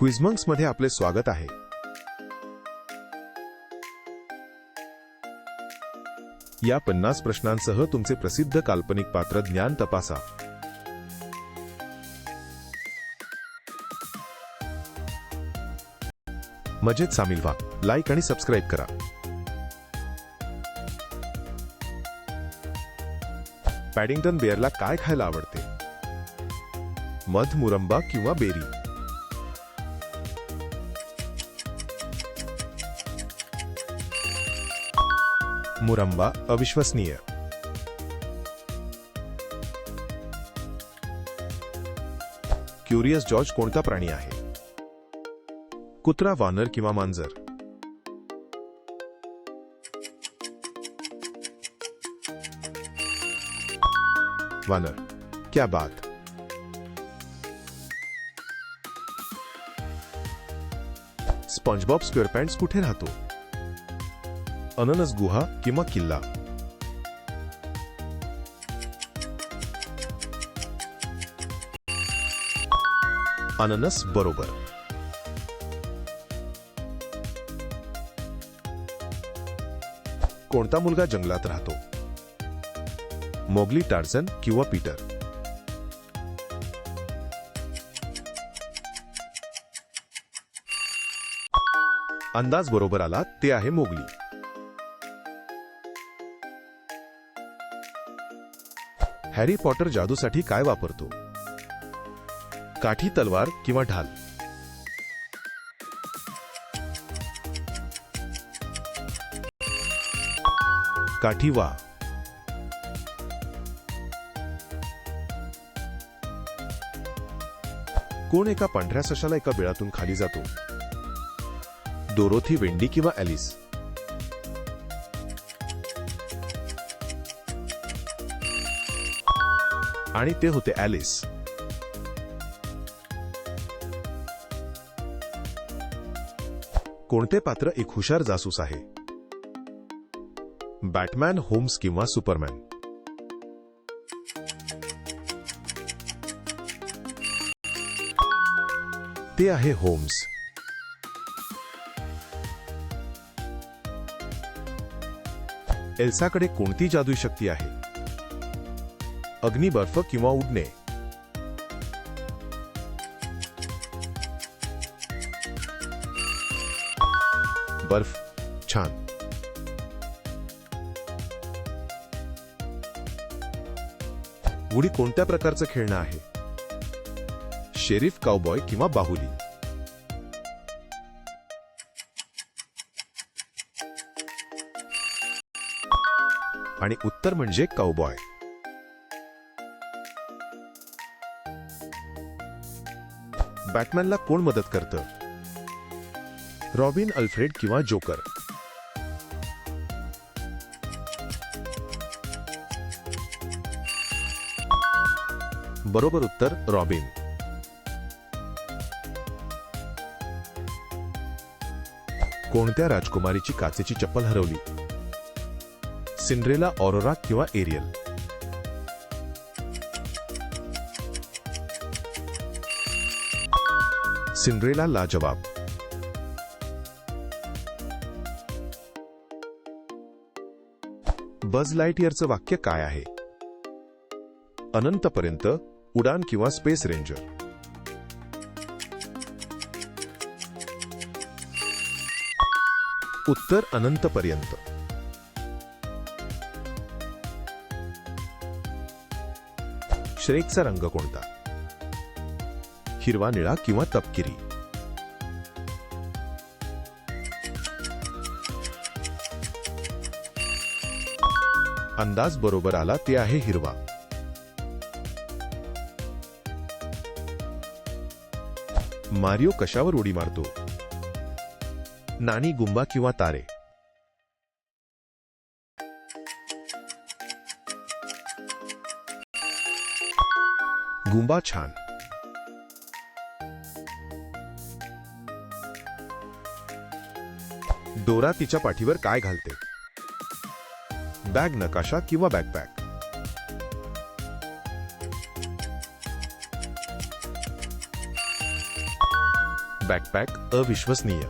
क्विझमंक्समध्ये आपले स्वागत आहे. या पन्नास प्रश्नांसह तुमचे प्रसिद्ध काल्पनिक पात्र ज्ञान तपासा. मजेत सामील व्हा. लाईक आणि सबस्क्राईब करा. पॅडिंग्टन बेअरला काय खायला आवडते? मध मुरंबा किंवा बेरी? मुरंबा अविश्वसनीय। क्युरियस जॉर्ज कोणता प्राणी आहे? कुत्रा, वानर किंवा मांजर? वानर, क्या बात? स्पंजबॉब स्क्वेअरपॅन्ट्स कुठे राहतो? अननस गुहा किंवा किल्ला. अननस बरोबर. कोणता मुलगा जंगलात राहतो? मोगली टार्झन किंवा पीटर? अंदाज बरोबर आला ते आहे मोगली. हॅरी पॉटर जादूसाठी काय वापरतो? काठी तलवार किंवा ढाल? काठी वा. कोण एका पांढऱ्या सशाला एका बिळातून खाली जातो? दोरोथी वेंडी किंवा ॲलिस? आणि ते होते ॲलिस. कोणते पात्र एक हुशार जासूस आहे? बॅटमॅन होम्स किंवा सुपरमॅन? ते आहे होम्स. एल्साकडे कोणती जादू शक्ती आहे? अग्निबर्फ किंवा उडणे. बर्फ छान. उडी कोणत्या प्रकारचं खेळणं आहे? शेरीफ काउबॉय किंवा बाहुली? आणि उत्तर म्हणजे काउबॉय बॅटमॅनला कोण मदत करतं? रॉबिन अल्फ्रेड किंवा जोकर? बरोबर उत्तर रॉबिन. कोणत्या राजकुमारीची काचेची चप्पल हरवली? सिंड्रेला ऑरोरा किंवा एरियल? सिंड्रेला लाजवाब. बज लाईटयरचं वाक्य काय आहे? अनंतपर्यंत उडान किंवा स्पेस रेंजर. उत्तर अनंतपर्यंत. श्रेकचा रंग कोणता? हिरवा निळा किंवा तपकिरी. अंदाज बरोबर आला ते आहे हिरवा. मारिओ कशावर उडी मारतो? नाणी गुंबा किंवा तारे? गुंबा छान. डोरा तिच्या पाठीवर काय घालते? बॅग नकाशा किंवा बॅकपॅक बॅकपॅक अविश्वसनीय.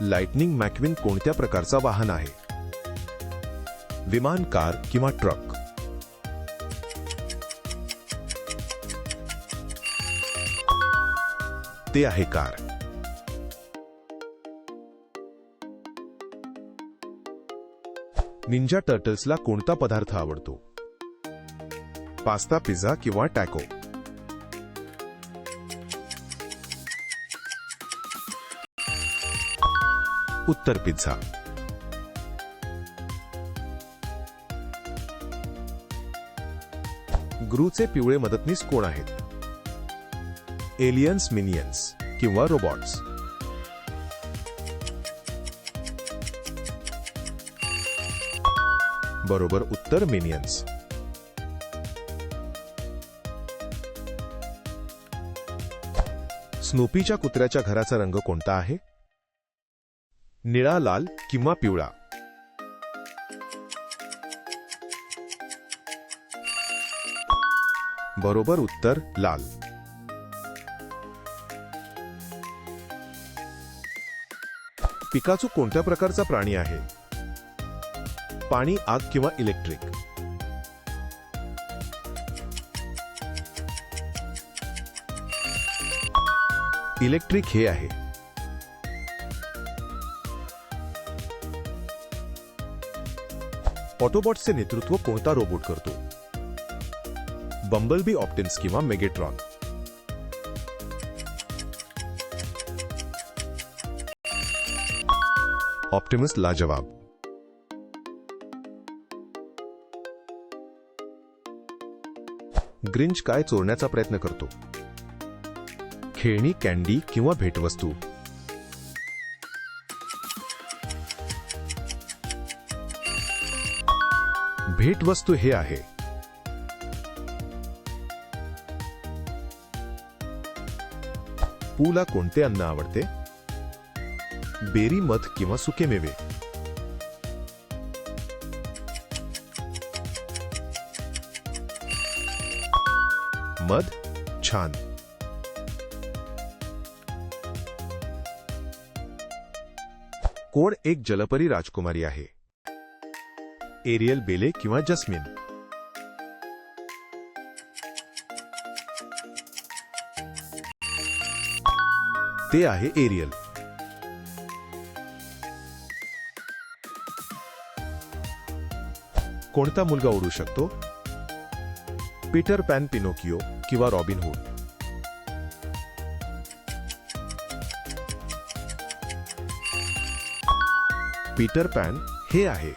लाइटनिंग मॅक्विन कोणत्या प्रकारचा वाहन आहे? विमान कार किंवा ट्रक? ते आहे कार निंजा टर्टल्सला कोणता पदार्थ आवडतो? पास्ता पिझ्झा किंवा टॅको? उत्तर पिझ्झा. ग्रूचे पिवळे मदतनीस कोण आहेत? एलियन्स मिनियन्स किंवा रोबॉट्स बरोबर उत्तर मिनियन्स स्नोपीच्या कुत्र्याच्या घराचा रंग कोणता आहे? निळा लाल किंवा पिवळा? बरोबर उत्तर लाल. पिकाचू कोणत्या प्रकारचा प्राणी आहे? पाणी आग किंवा इलेक्ट्रिक? इलेक्ट्रिक हे आहे. ऑटोबॉट्सचे नेतृत्व कोणता रोबोट करतो? बंबलबी ऑप्टिन्स किंवा मेगेट्रॉन? ऑप्टिमस लाजवाब. ग्रिंच काय चोरण्याचा प्रयत्न करतो? खेळणी कॅन्डी किंवा भेटवस्तू? भेटवस्तू हे आहे. पूला कोणते अन्न आवडते? बेरी मध किंवा सुके मेवे. मध, छान. कोण एक जलपरी राजकुमारी आहे? एरियल बेले किंवा जस्मिन? ते आहे एरियल. कोणता मुलगा उडू शकतो? पीटर पॅन पिनोकिओ किंवा रॉबिन हुड? पीटर पॅन हे आहे.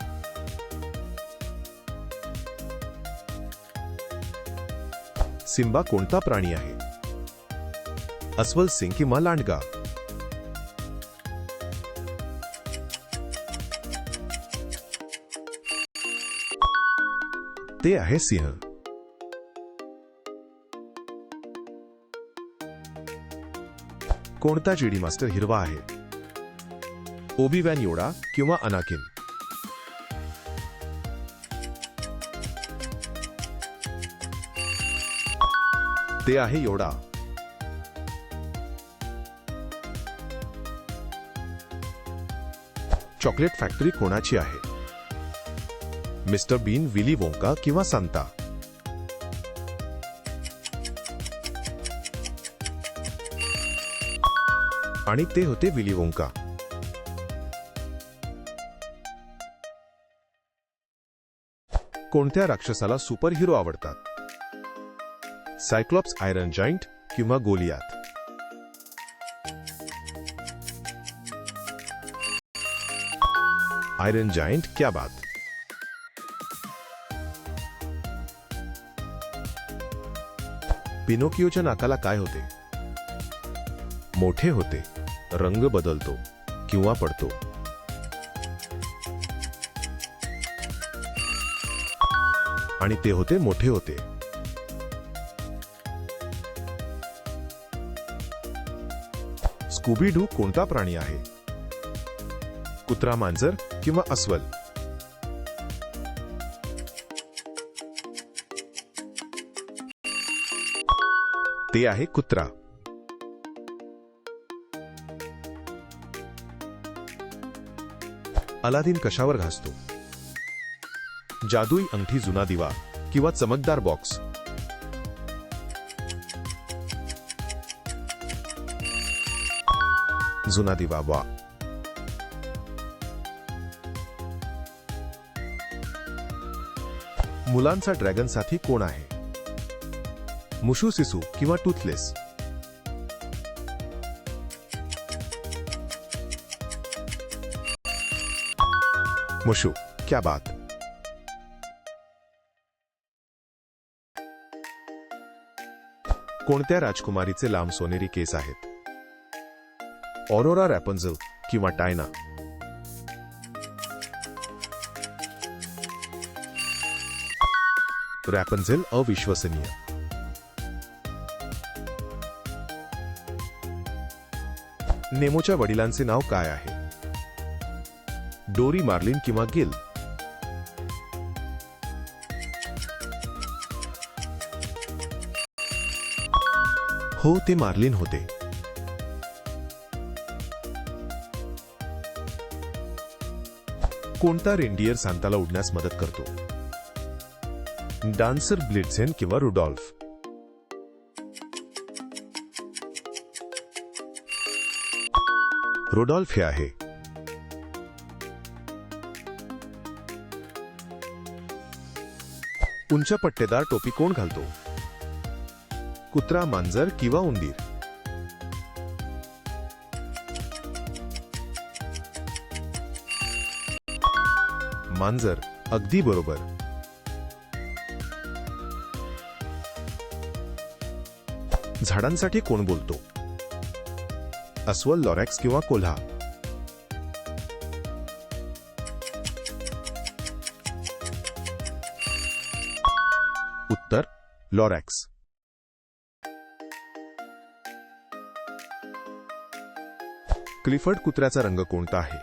सिम्बा कोणता प्राणी आहे? अस्वल सिंग किंवा लांडगा? ते आहे सिंह। कोणता जीडी मास्टर हिरवा आहे? ओबी वॅन योडा किंवा अनाकिन ते आहे योडा. चॉकलेट फॅक्टरी कोणाची आहे? मिस्टर बीन विली वोंका किंवा सांता? आणि ते होते विली वोंका. कोणत्या राक्षसाला सुपरहिरो आवडतात? सायक्लॉप्स आयरन जॉईंट किंवा गोलियात आयरन जायंट क्या बात? पिनोकिओच्या नाकाला काय होते? मोठे होते रंग बदलतो किंवा पडतो. आणि ते होते मोठे होते. स्कूबी डू कोणता प्राणी आहे? कुत्रा मांजर किंवा अस्वल? ते आहे कुत्रा. अलादीन कशावर घासतो? जादुई अंगठी जुना दिवा किंवा चमकदार बॉक्स? जुना दिवा वा. मुलांचा ड्रॅगन साथी कोण आहे? मुशू सिसू किंवा टूथलेस मुशू क्या बात. कोणत्या राजकुमारीचे लांब सोनेरी केस आहेत? ऑरोरा रॅपन्झल किंवा टायना रॅपन्झेल अविश्वसनीय. नेमोच्या वडिलांचे नाव काय आहे? डोरी मार्लिन किंवा गिल? हो ते मार्लिन होते. कोणता रेंडियर सांताला उडण्यास मदत करतो? डान्सर ब्लिट्झेन किंवा रुडॉल्फ? रुडॉल्फ हे आहे. उंच पट्टेदार टोपी कोण घालतो? कुत्रा मांजर किंवा उंदीर? मांजर अगदी बरोबर. झाडांसाठी कोण बोलतो? अस्वल लॉरेक्स किंवा कोल्हा. उत्तर लॉरॅक्स. क्लिफर्ड कुत्र्याचा रंग कोणता आहे?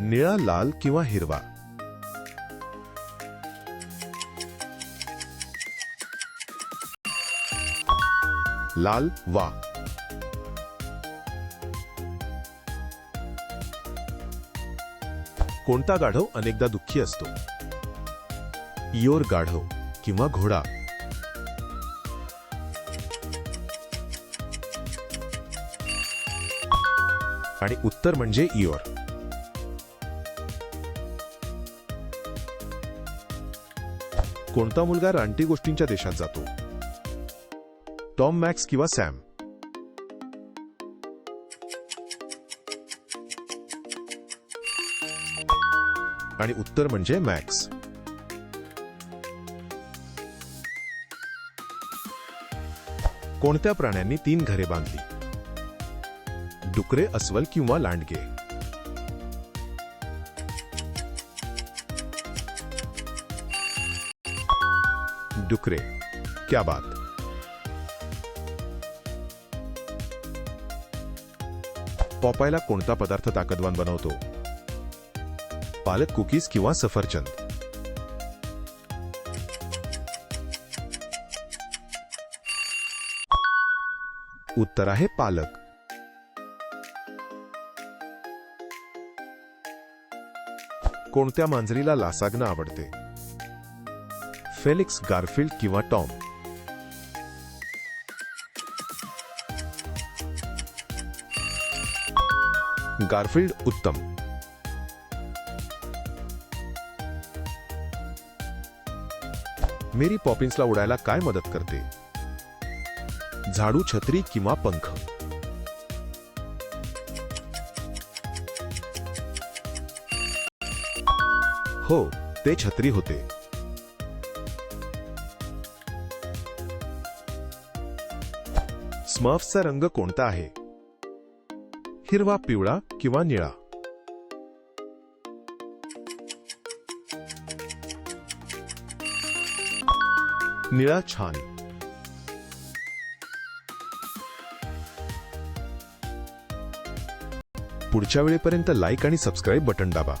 निळा लाल किंवा हिरवा? लाल वा. कोणता गाढव अनेकदा दुःखी असतो? इयोर गाढव किंवा घोडा. आणि उत्तर म्हणजे इयोर. कोणता मुलगा रानटी गोष्टींच्या देशात जातो? टॉम मॅक्स किंवा सॅम? आणि उत्तर म्हणजे मॅक्स. कोणत्या प्राण्यांनी तीन घरे बांधली? डुकरे अस्वल किंवा लांडगे? डुकरे क्या बात? पॉपायला कोणता पदार्थ ताकदवान बनवतो? पालक कुकीज किंवा सफरचंद. उत्तर आहे पालक. कोणत्या मांजरीला लासागण आवडते? फेलिक्स गारफिल्ड किंवा टॉम? गारफिल्ड उत्तम. मेरी पॉपिन्सला उडायला काय मदत करते? झाडू छत्री किंवा पंख? हो ते छत्री होते. स्मर्फचा रंग कोणता आहे? हिरवा पिवळा किंवा निळा? निळा छान पुढच्या वेळेपर्यंत लाईक आणि सबस्क्राईब बटन दाबा.